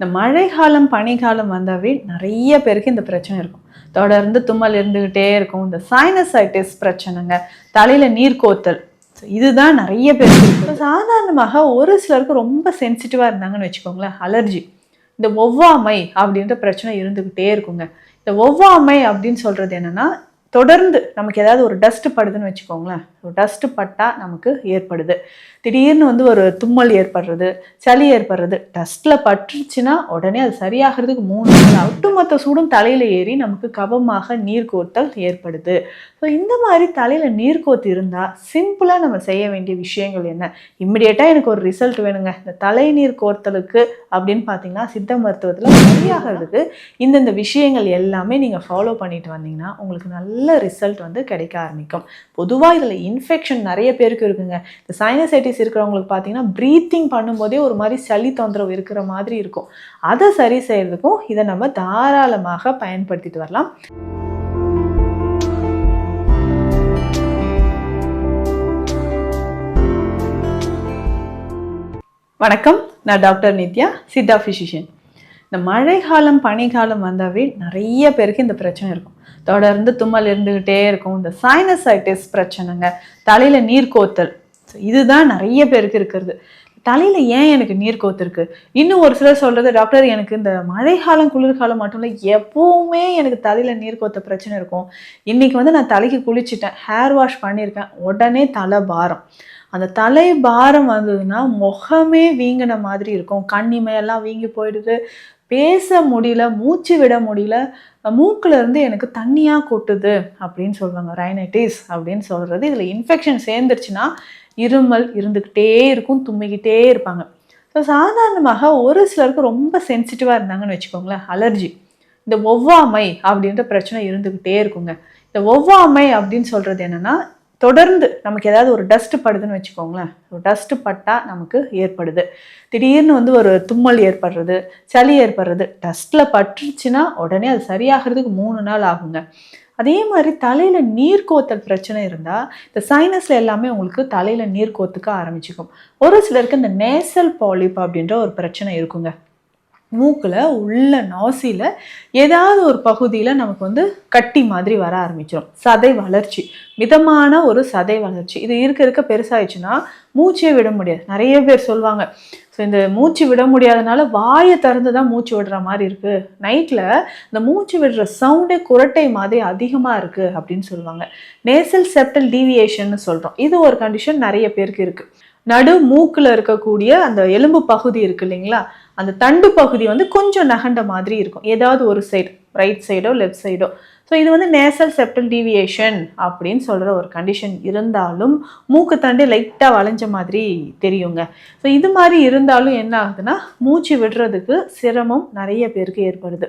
இந்த மழைக்காலம் பனிக்காலம் வந்தாவே நிறைய பேருக்கு இந்த பிரச்சனை இருக்கும். தொடர்ந்து தும்மல் இருந்துக்கிட்டே இருக்கும். இந்த சைனசைட்டிஸ் பிரச்சனைங்க தலையில் நீர் கோத்தல். ஸோ இதுதான் நிறைய பேருக்கு இருக்கு சாதாரணமாக ஒரு சிலருக்கு ரொம்ப சென்சிட்டிவாக இருந்தாங்கன்னு வச்சுக்கோங்களேன் அலர்ஜி இந்த ஒவ்வாமை அப்படின்ற பிரச்சனை இருந்துக்கிட்டே இருக்குங்க. இந்த ஒவ்வாமை அப்படின்னு சொல்கிறது என்னென்னா தொடர்ந்து நமக்கு ஏதாவது ஒரு டஸ்ட்டு படுதுன்னு வச்சுக்கோங்களேன். டஸ்ட்டு பட்டால் நமக்கு ஏற்படுது. திடீர்னு வந்து ஒரு தும்மல் ஏற்படுறது சளி ஏற்படுறது டஸ்ட்டில் பட்டுருச்சுன்னா உடனே அது சரியாகிறதுக்கு மூணு நாள் ஒட்டுமொத்த சூடும் தலையில் ஏறி நமக்கு கபமாக நீர் கோர்த்தல் ஏற்படுது. ஸோ இந்த மாதிரி தலையில் நீர் கோத்து சிம்பிளாக நம்ம செய்ய வேண்டிய விஷயங்கள் என்ன? இம்மிடியேட்டா எனக்கு ஒரு ரிசல்ட் வேணுங்க. இந்த தலை நீர் கோர்த்தலுக்கு அப்படின்னு பார்த்தீங்கன்னா சித்த மருத்துவத்தில் சரியாகிறதுக்கு இந்தந்த விஷயங்கள் எல்லாமே நீங்கள் ஃபாலோ பண்ணிட்டு வந்தீங்கன்னா உங்களுக்கு நல்ல ரிசல்ட் வந்து கிடைக்க ஆரம்பிக்கும். பொதுவாக இதில் இன்ஃபெக்ஷன் நிறைய பேருக்கு இருக்குங்க. இந்த சைனசைட்டிஸ் இருக்கிறவங்களுக்கு பார்த்தீங்கன்னா ப்ரீத்திங் பண்ணும்போதே ஒரு மாதிரி சளி தொந்தரவு இருக்கிற மாதிரி இருக்கும். அதை சரி செய்யறதுக்கும் இதை நம்ம தாராளமாக பயன்படுத்திட்டு வரலாம். வணக்கம். நான் டாக்டர் நித்யா சித்தா ஃபிசிஷியன் இந்த மழைக்காலம் பனிக்காலம் வந்தாவே நிறைய பேருக்கு இந்த பிரச்சனை இருக்கும். தொடர்ந்து தும்மல் இருந்துக்கிட்டே இருக்கும். இந்த சைனசைட்டிஸ் பிரச்சனைங்க தலையில நீர் கோத்தல். இதுதான் நிறைய பேருக்கு இருக்கிறது. தலையில ஏன் எனக்கு நீர் கோத்திருக்கு? இன்னும் ஒரு சிலர் சொல்றது டாக்டர் எனக்கு இந்த மழைக்காலம் குளிர்காலம் மட்டும் இல்லை எப்பவுமே எனக்கு தலையில நீர் கோத்த பிரச்சனை இருக்கும். இன்னைக்கு வந்து நான் தலைக்கு குளிச்சிட்டேன் ஹேர் வாஷ் பண்ணியிருக்கேன் உடனே தலை பாரம். அந்த தலை பாரம் வந்ததுன்னா முகமே வீங்கின மாதிரி இருக்கும். கண் இமையெல்லாம் வீங்கி போயிடுது. பேச முடியல மூச்சு விட முடியல மூக்கில் இருந்து எனக்கு தண்ணியாக கொட்டுது அப்படின்னு சொல்லுவாங்க. ரைனைட்டிஸ் அப்படின்னு சொல்கிறது இதில் இன்ஃபெக்ஷன் சேர்ந்துருச்சுன்னா இருமல் இருந்துக்கிட்டே இருக்கும் தும்மிக்கிட்டே இருப்பாங்க. ஸோ சாதாரணமாக ஒரு சிலருக்கு ரொம்ப சென்சிட்டிவாக இருந்தாங்கன்னு வச்சுக்கோங்களேன். அலர்ஜி இந்த ஒவ்வாமை அப்படின்ற பிரச்சனை இருந்துக்கிட்டே இருக்குங்க. இந்த ஒவ்வாமை அப்படின்னு சொல்கிறது என்னென்னா தொடர்ந்து நமக்கு ஏதாவது ஒரு டஸ்ட் படுதுன்னு வச்சுக்கோங்களேன். ஒரு டஸ்ட் பட்டா நமக்கு ஏற்படுது. திடீர்னு வந்து ஒரு தும்மல் ஏற்படுறது சளி ஏற்படுறது டஸ்ட்ல பட்டுருச்சுன்னா உடனே அது சரியாகிறதுக்கு மூணு நாள் ஆகுங்க. அதே மாதிரி தலையில நீர் கோத்தல் பிரச்சனை இருந்தா இந்த சைனஸ்ல எல்லாமே உங்களுக்கு தலையில நீர் கோத்துக்க ஆரம்பிச்சுக்கும். ஒரு சிலருக்கு இந்த நேசல் பாலிப் அப்படின்ற ஒரு பிரச்சனை இருக்குங்க. மூக்கில் உள்ள நாசியில் ஏதாவது ஒரு பகுதியில் நமக்கு வந்து கட்டி மாதிரி வர ஆரம்பிச்சிடும் சதை வளர்ச்சி. மிதமான ஒரு சதை வளர்ச்சி. இது இருக்க இருக்க பெருசாயிடுச்சுன்னா மூச்சே விட முடியாது. நிறைய பேர் சொல்லுவாங்க ஸோ இந்த மூச்சு விட முடியாதனால வாயை திறந்து தான் மூச்சு விடுற மாதிரி இருக்குது நைட்டில் இந்த மூச்சு விடுற சவுண்டே குரட்டை மாதிரி அதிகமாக இருக்குது அப்படின்னு சொல்லுவாங்க. நேசல் செப்டல் டிவியேஷன்னு சொல்கிறோம் இது ஒரு கண்டிஷன் நிறைய பேருக்கு இருக்குது நடு மூக்கில் இருக்கக்கூடிய அந்த எலும்பு பகுதி இருக்கு இல்லைங்களா? அந்த தண்டு பகுதி வந்து கொஞ்சம் நகண்ட மாதிரி இருக்கும். ஏதாவது ஒரு சைடு ரைட் சைடோ லெஃப்ட் சைடோ ஸோ இது வந்து நேசல் செப்டல் டீவியேஷன் அப்படின்னு சொல்கிற ஒரு கண்டிஷன் இருந்தாலும் மூக்கு தண்டு லைட்டாக வளைஞ்ச மாதிரி தெரியுங்க. ஸோ இது மாதிரி இருந்தாலும் என்ன ஆகுதுன்னா மூச்சு விடுறதுக்கு சிரமம் நிறைய பேருக்கு ஏற்படுது.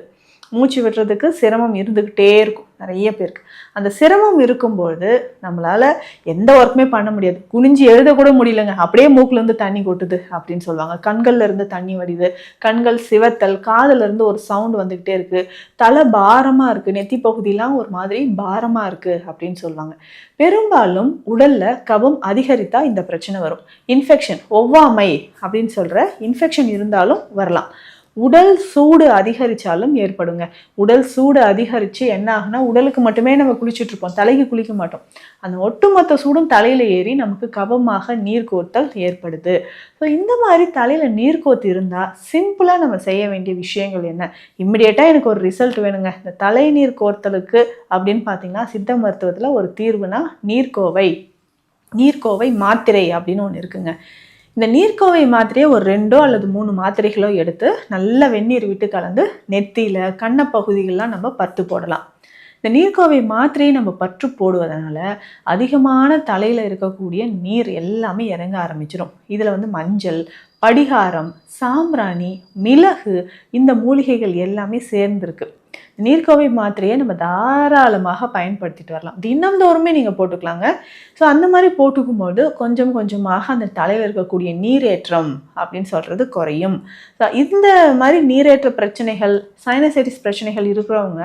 மூச்சு விடுறதுக்கு சிரமம் இருந்துக்கிட்டே இருக்கும். நிறைய பேருக்கு. அந்த சிரமம் இருக்கும்பொழுது நம்மளால் எந்த ஒர்க்குமே பண்ண முடியாது. குனிஞ்சு எழுத கூட முடியலங்க. அப்படியே மூக்கிலேருந்து தண்ணி கொட்டுது அப்படின்னு சொல்லுவாங்க. கண்கள்ல இருந்து தண்ணி வடியுது கண்கள் சிவத்தல் காதுலேருந்து ஒரு சவுண்ட் வந்துக்கிட்டே இருக்குது தலை பாரமாக இருக்குது நெத்தி பகுதியெலாம் ஒரு மாதிரி பாரமாக இருக்குது அப்படின்னு சொல்லுவாங்க. பெரும்பாலும் உடலில் கபம் அதிகரித்தா இந்த பிரச்சனை வரும். இன்ஃபெக்ஷன் ஒவ்வாமை அப்படின்னு சொல்கிற இன்ஃபெக்ஷன் இருந்தாலும் வரலாம். உடல் சூடு அதிகரித்தாலும் ஏற்படுங்க. உடல் சூடு அதிகரித்து என்ன ஆகுனா உடலுக்கு மட்டுமே நம்ம குளிச்சுட்ருப்போம் தலைக்கு குளிக்க மாட்டோம். அந்த ஒட்டுமொத்த சூடும் தலையில் ஏறி நமக்கு கபமாக நீர்கோத்தல் ஏற்படுது. ஸோ இந்த மாதிரி தலையில் நீர்க்கோத்து இருந்தால் சிம்பிளாக நம்ம செய்ய வேண்டிய விஷயங்கள் என்ன? இம்மிடியேட்டாக எனக்கு ஒரு ரிசல்ட் வேணுங்க. இந்த தலை நீர் கோர்த்தலுக்கு அப்படின்னு பார்த்தீங்கன்னா சித்த மருத்துவத்தில் ஒரு தீர்வுனா நீர்க்கோவை. நீர்க்கோவை மாத்திரை அப்படின்னு ஒன்று இருக்குங்க. இந்த நீர்க்கோவை மாத்திரையை ஒரு ரெண்டோ அல்லது மூணு மாத்திரைகளோ எடுத்து நல்ல வெந்நீர் விட்டு கலந்து நெத்தியில் கண்ண பகுதிகளெலாம் நம்ம பத்து போடலாம். இந்த நீர்க்கோவை மாத்திரையை நம்ம பற்று போடுவதனால அதிகமான தலையில் இருக்கக்கூடிய நீர் எல்லாமே இறங்க ஆரம்பிச்சிடும் இதில் வந்து மஞ்சள் படிகாரம் சாம்பிராணி மிளகு இந்த மூலிகைகள் எல்லாமே சேர்ந்துருக்கு. நீர்க்கோவை மாத்திரையை நம்ம தாராளமாக பயன்படுத்திட்டு வரலாம். தினம்தோறுமே நீங்கள் போட்டுக்கலாங்க. ஸோ அந்த மாதிரி போட்டுக்கும்போது கொஞ்சம் கொஞ்சமாக அந்த தலையில் இருக்கக்கூடிய நீரேற்றம் அப்படின்னு சொல்கிறது குறையும். ஸோ இந்த மாதிரி நீரேற்ற பிரச்சனைகள் சைனசைட்டிஸ் பிரச்சனைகள் இருக்கிறவங்க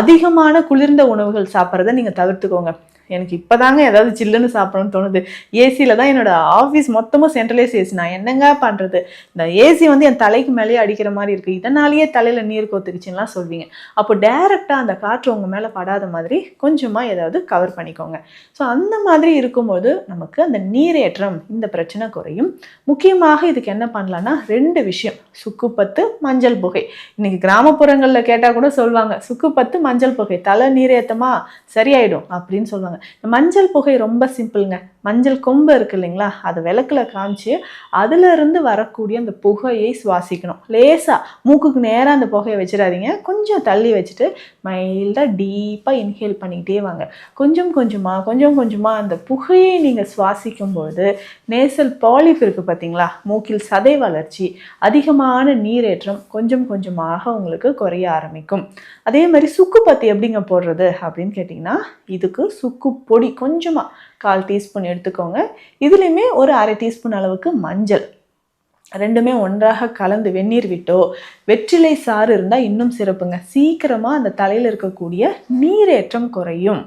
அதிகமான குளிர்ந்த உணவுகள் சாப்பிட்றத நீங்கள் தவிர்த்துக்கோங்க. எனக்கு இப்போதாங்க ஏதாவது சில்லுன்னு சாப்பிடணும்னு தோணுது. ஏசியில் தான் என்னோட ஆஃபீஸ் மொத்தமும் சென்ட்ரலைஸ் ஏசி நான் என்னங்க பண்ணுறது இந்த ஏசி வந்து என் தலைக்கு மேலேயே அடிக்கிற மாதிரி இருக்குது இதனாலேயே தலையில் நீர் கொத்துக்குச்சுலாம் சொல்வீங்க. அப்போ டேரெக்டாக அந்த காற்று உங்கள் மேலே படாத மாதிரி கொஞ்சமாக ஏதாவது கவர் பண்ணிக்கோங்க. ஸோ அந்த மாதிரி இருக்கும்போது நமக்கு அந்த நீரேற்றம் இந்த பிரச்சனை குறையும். முக்கியமாக இதுக்கு என்ன பண்ணலான்னா ரெண்டு விஷயம். சுக்குப்பத்து மஞ்சள் புகை. இன்னைக்கு கிராமப்புறங்களில் கேட்டால் கூட சொல்லுவாங்க சுக்குப்பத்து மஞ்சள் புகை. தலை நீரேற்றமாக சரியாயிடும். அப்படின்னு சொல்லுவாங்க இந்த மஞ்சள் புகை ரொம்ப சிம்பிளுங்க. மஞ்சள் கொம்பு இருக்கு இல்லைங்களா? அதை விளக்குல காமிச்சு அதிலிருந்து வரக்கூடிய அந்த புகையை சுவாசிக்கணும். லேசாக மூக்குக்கு நேராக அந்த புகையை வச்சிடாதீங்க. கொஞ்சம் தள்ளி வச்சுட்டு மைல்டாக டீப்பாக இன்ஹேல் பண்ணிக்கிட்டே வாங்க. கொஞ்சம் கொஞ்சமாக கொஞ்சம் கொஞ்சமாக அந்த புகையை நீங்கள் சுவாசிக்கும்போது நேசல் பாலிப் இருக்குது பார்த்தீங்களா மூக்கில் சதை வளர்ச்சி அதிகமான நீரேற்றம் கொஞ்சம் கொஞ்சமாக உங்களுக்கு குறைய ஆரம்பிக்கும். அதே மாதிரி சுக்கு பத்தி எப்படிங்க போடுறது அப்படின்னு கேட்டிங்கன்னா இதுக்கு சுக்கு பொடி கொஞ்சமாக கால் டீஸ்பூன் எடுத்துக்கோங்க. இதுலேயுமே ஒரு அரை டீஸ்பூன் அளவுக்கு மஞ்சள். ரெண்டுமே ஒன்றாக கலந்து வெந்நீர் விட்டோ வெற்றிலை சாறு இருந்தால் இன்னும் சிறப்புங்க. சீக்கிரமாக அந்த தலையில் இருக்கக்கூடிய நீரேற்றம் குறையும்.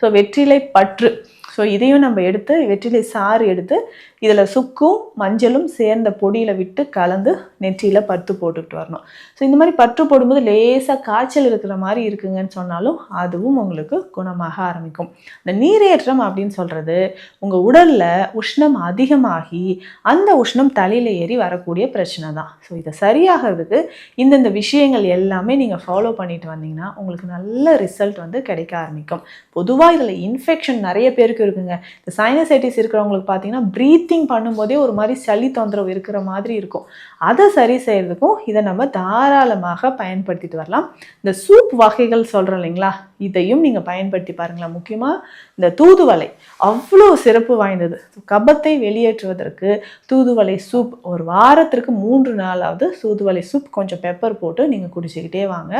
ஸோ வெற்றிலை பற்று. ஸோ இதையும் நம்ம எடுத்து வெற்றிலை சாறு எடுத்து இதில் சுக்கும் மஞ்சளும் சேர்ந்த பொடியில் விட்டு கலந்து நெற்றியில் பற்று போட்டுக்கிட்டு வரணும். ஸோ இந்த மாதிரி பற்று போடும்போது லேசாக காய்ச்சல் இருக்கிற மாதிரி இருக்குங்கன்னு சொன்னாலும் அதுவும் உங்களுக்கு குணமாக ஆரம்பிக்கும். இந்த நீரேற்றம் அப்படின்னு சொல்கிறது உங்கள் உடலில் உஷ்ணம் அதிகமாகி அந்த உஷ்ணம் தலையில் ஏறி வரக்கூடிய பிரச்சனை தான். ஸோ இதை சரியாகிறதுக்கு இந்தந்த விஷயங்கள் எல்லாமே நீங்கள் ஃபாலோ பண்ணிட்டு வந்தீங்கன்னா உங்களுக்கு நல்ல ரிசல்ட் வந்து கிடைக்க ஆரம்பிக்கும். பொதுவாக இதில் இன்ஃபெக்ஷன் நிறைய பேருக்கு இருக்குங்க. இந்த சைனசைட்டிஸ் இருக்கிறவங்களுக்கு பார்த்தீங்கன்னா ப்ரீத்திங் பண்ணும்போதே ஒரு மாதிரி சளி தொந்தரவு இருக்கிற மாதிரி இருக்கும். அதை சரி செய்கிறதுக்கும் இதை நம்ம தாராளமாக பயன்படுத்திட்டு வரலாம். இந்த சூப் வகைகள் சொல்கிறோம் இல்லைங்களா? இதையும் நீங்கள் பயன்படுத்தி பாருங்களேன். முக்கியமாக இந்த தூதுவளை. அவ்வளோ சிறப்பு வாய்ந்தது. கபத்தை வெளியேற்றுவதற்கு தூதுவளை சூப் ஒரு வாரத்திற்கு மூன்று நாளாவது தூதுவளை சூப் கொஞ்சம் பெப்பர் போட்டு நீங்கள் குடிச்சிக்கிட்டே வாங்க.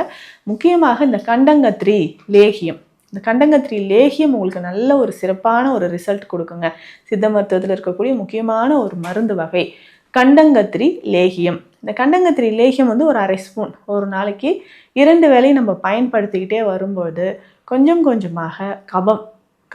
முக்கியமாக இந்த கண்டங்கத்திரி லேகியம். இந்த கண்டங்கத்திரி லேகியம் உங்களுக்கு நல்ல ஒரு சிறப்பான ஒரு ரிசல்ட் கொடுக்குங்க. சித்த மருத்துவத்தில் இருக்கக்கூடிய முக்கியமான ஒரு மருந்து வகை. கண்டங்கத்திரி லேகியம். இந்த கண்டங்கத்திரி லேகியம் வந்து ஒரு அரை ஸ்பூன் ஒரு நாளைக்கு இரண்டு வேலையும் நம்ம பயன்படுத்திக்கிட்டே வரும்போது கொஞ்சம் கொஞ்சமாக கபம்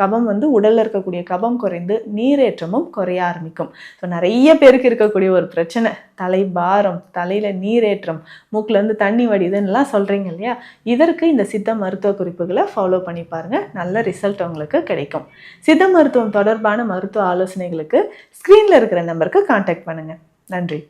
கபம் வந்து உடலில் இருக்கக்கூடிய கபம் குறைந்து நீரேற்றமும் குறைய ஆரம்பிக்கும். ஸோ நிறைய பேருக்கு இருக்கக்கூடிய ஒரு பிரச்சனை. தலை பாரம் தலையில் நீரேற்றம் மூக்கிலேருந்து தண்ணி வடிதுன்னெலாம் சொல்கிறீங்க இல்லையா? இதற்கு இந்த சித்த மருத்துவ குறிப்புகளை ஃபாலோ பண்ணி பாருங்கள் நல்ல ரிசல்ட் உங்களுக்கு கிடைக்கும். சித்த மருத்துவம் தொடர்பான மருத்துவ ஆலோசனைகளுக்கு ஸ்க்ரீனில் இருக்கிற நம்பருக்கு காண்டாக்ட் பண்ணுங்கள் நன்றி.